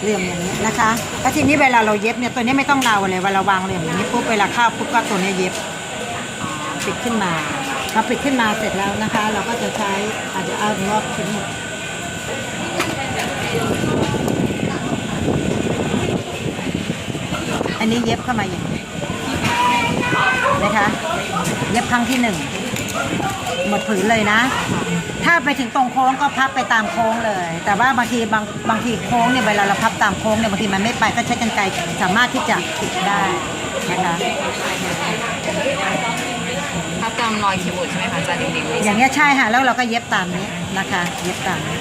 เหลื่อมอย่างนี้นะคะแล้วทีนี้เวลาเราเย็บเนี่ยตัวนี้ไม่ต้องเราเลยเวลาวางเหลื่อมอย่างนี้ปุ๊บเวลาเข้าปุ๊บก็ตัวนี้เย็บปิดขึ้นมาพอปิดขึ้นมาเสร็จแล้วนะคะ เราก็จะใช้อาจจะเอางอกขึ้นอันนี้เย็บเข้ามาอย่างนี้นะคะ เย็บครั้งที่หนึ่งหมดผืนเลยนะ ถ้าไปถึงตรงโค้งก็พับไปตามโค้งเลย แต่ว่าบางทีบางบางทีโค้งเนี่ยเวลาเราพับตามโค้งเนี่ยบางทีมันไม่ไปก็ใช้กรรไกรสามารถที่จะปิดได้นะคะถ้าตามรอยเข็มหมุดใช่ไหมคะอาจารย์เด็กๆอย่างเงี้ยใช่ค่ะแล้วเราก็เย็บตามนี้นะคะ เย็บตามนี้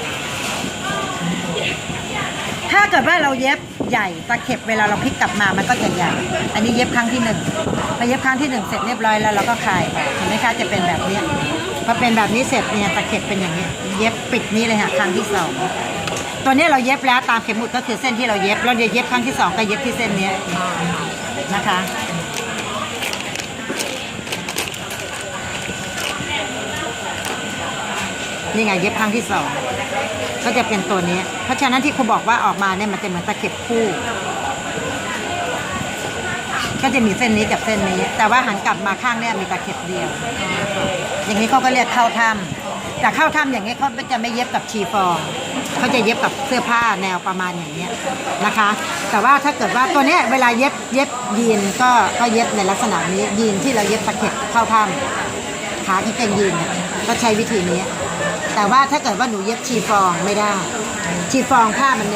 ถ้าเกิดว่าเราเย็บใหญ่ตะเข็บเวลาเราพลิกกลับมามันก็จะใหญ่ อันนี้เย็บครั้งที่หนึ่ง พอเย็บครั้งที่หนึ่งเสร็จเรียบร้อยแล้วเราก็คลายไปเห็นไหมคะจะเป็นแบบนี้พอเป็นแบบนี้เสร็จเนี่ยตะเข็บเป็นอย่างนี้ เย็บปิดนี้เลยค่ะครั้งที่สองตัวนี้เราเย็บแล้วตามเข็มหมุดก็คือเส้นที่เราเย็บเราเย็บครั้งที่สองก็เย็บที่เส้นนี้นะคะนี่ไงเย็บครั้งที่สองก็จะเป็นตัวนี้ เพราะฉะนั้นที่ครูบอกว่าออกมาเนี่ยมันจะเหมือนตะเข็บคู่ ก็จะมีเส้นนี้กับเส้นนี้ แต่ว่าหันกลับมาข้างเนี่ยมีตะเข็บเดียว อย่างนี้เขาก็เรียกเข้าถ้ำแต่เข้าถ้ำอย่างนี้เขาจะไม่เย็บกับชีฟองเขาจะเย็บกับเสื้อผ้าแนวประมาณอย่างเนี้ยนะคะ แต่ว่าถ้าเกิดว่าตัวเนี้ยเวลาเย็บเย็บยีนก็ก็เย็บในลักษณะนี้ยีนที่เราเย็บตะเข็บเข้าถ้ำขากางเกงยีนเนี่ยก็ใช้วิธีนี้ แต่ว่าถ้าเกิดว่าหนูเย็บชีฟองไม่ได้ ชีฟองผ้ามันเนื้อ